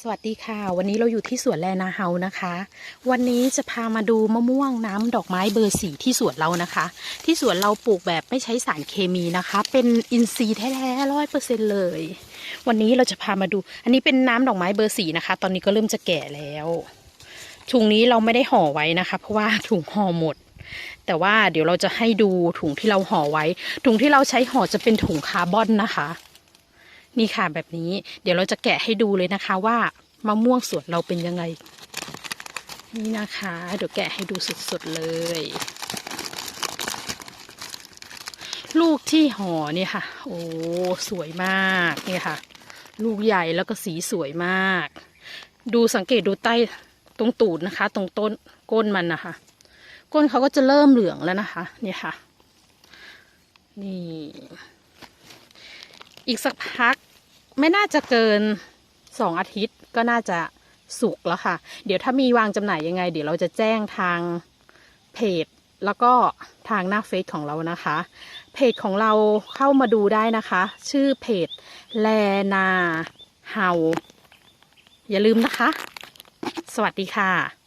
สวัสดีค่ะ วันนี้เราอยู่ที่สวนแลนาเฮานะคะ วันนี้จะพามาดูมะม่วงน้ำดอกไม้เบอร์สีที่สวนเรานะคะ ที่สวนเราปลูกแบบไม่ใช้สารเคมีนะคะ เป็นอินทรีย์แท้ๆร้อยเปอร์เซ็นเลย วันนี้เราจะพามาดู อันนี้เป็นน้ำดอกไม้เบอร์สีนะคะ ตอนนี้ก็เริ่มจะแก่แล้วถุงนี้เราไม่ได้ห่อไว้นะคะ เพราะว่าถุงห่อหมด แต่ว่าเดี๋ยวเราจะให้ดูถุงที่เราห่อไว้ ถุงที่เราใช้ห่อจะเป็นถุงคาร์บอนนะคะ นี่ค่ะแบบนี้ เดี๋ยวเราจะแกะให้ดูเลยนะคะว่ามะม่วงสวนเราเป็นยังไง นี่นะคะ เดี๋ยวแกะให้ดูสดๆเลย ลูกที่ห่อเนี่ยค่ะ โอ้สวยมากนี่ค่ะ ลูกใหญ่แล้วก็สีสวยมาก ดูสังเกตดูใต้ตรงตูดนะคะ ตรงต้นก้นมันนะคะ ก้นเขาก็จะเริ่มเหลืองแล้วนะคะเนี่ยค่ะ นี่ อีกสักพัก ไม่น่าจะเกินสองอาทิตย์ก็น่าจะสุกแล้วค่ะ เดี๋ยวถ้ามีวางจำหน่ายยังไง เดี๋ยวเราจะแจ้งทางเพจ แล้วก็ทางหน้าเฟซของเรานะคะ เพจของเราเข้ามาดูได้นะคะ ชื่อเพจแลนาเฮาอย่าลืมนะคะ สวัสดีค่ะ